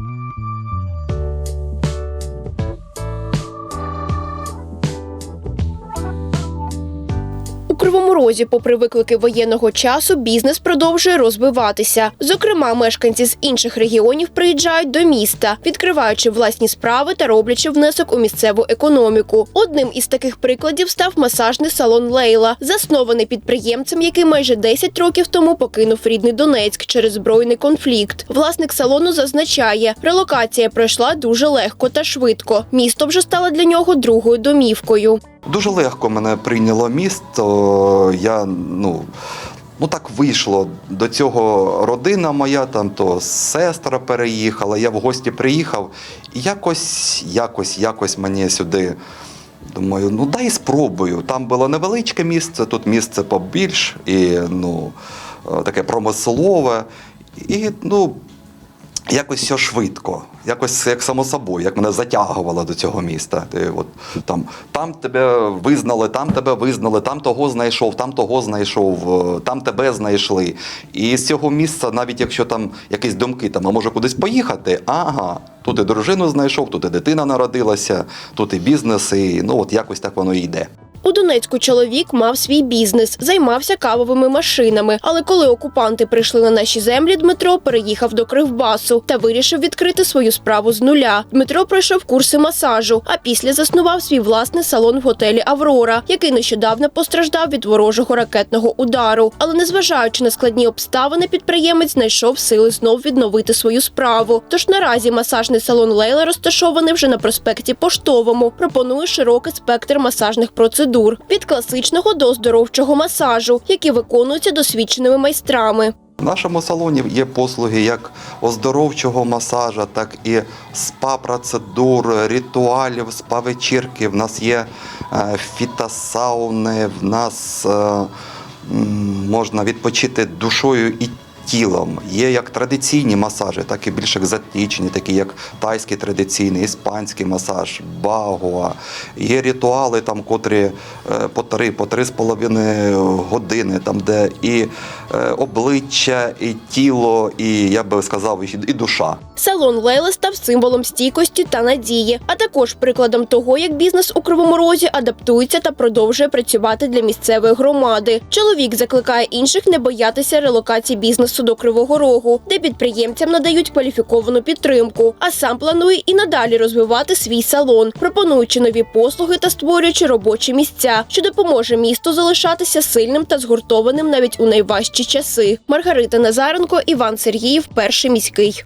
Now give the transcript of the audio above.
У Кривому Розі, попри виклики воєнного часу, бізнес продовжує розвиватися. Зокрема, мешканці з інших регіонів приїжджають до міста, відкриваючи власні справи та роблячи внесок у місцеву економіку. Одним із таких прикладів став масажний салон Лейла, заснований підприємцем, який майже 10 років тому покинув рідний Донецьк через збройний конфлікт. Власник салону зазначає, релокація пройшла дуже легко та швидко. Місто вже стало для нього другою домівкою. Дуже легко мене прийняло місто. Я ну. Ну так вийшло. До цього родина моя, там то сестра переїхала, я в гості приїхав. І якось, якось, якось мені сюди. Думаю, ну дай спробую. Там було невеличке місце, тут місце побільш і ну, е, таке промислове. І ну, якось все швидко, якось як само собою, як мене затягувало до цього міста. Ти от там, там тебе визнали, там тебе визнали, там того знайшов, там того знайшов, е, там тебе знайшли. І з цього місця, навіть якщо там якісь думки, там, а може кудись поїхати, ага, тут і дружину знайшов, тут і дитина народилася, тут і бізнес, і ну от якось так воно і йде. У Донецьку чоловік мав свій бізнес, займався кавовими машинами. Але коли окупанти прийшли на наші землі, Дмитро переїхав до Кривбасу та вирішив відкрити свою справу з нуля. Дмитро пройшов курси масажу, а після заснував свій власний салон в готелі Аврора, який нещодавно постраждав від ворожого ракетного удару. Але незважаючи на складні обставини, підприємець знайшов сили знов відновити свою справу. Тож наразі масажний салон Лейла розташований вже на проспекті Поштовому. Пропонує широкий спектр масажних процедур від класичного до оздоровчого масажу, які виконуються досвідченими майстрами. В нашому салоні є послуги як оздоровчого масажа, так і спа-процедур, ритуалів, спа-вечірки. В нас є е, фітосауни, в нас е, можна відпочити душою і тілом. Є як традиційні масажі, так і більш екзотичні, такі як тайський традиційний, іспанський масаж, багуа. Є ритуали, там, котрі е, по три, по три з половиною години, там, де і е, обличчя, і тіло, і я би сказав, і душа. Салон Лейла став символом стійкості та надії, а також прикладом того, як бізнес у Кривому Розі адаптується та продовжує працювати для місцевої громади. Чоловік закликає інших не боятися релокації бізнесу до Кривого Рогу, де підприємцям надають кваліфіковану підтримку. А сам планує і надалі розвивати свій салон, пропонуючи нові послуги та створюючи робочі місця, що допоможе місту залишатися сильним та згуртованим навіть у найважчі часи. Маргарита Назаренко, Іван Сергіїв, перший міський.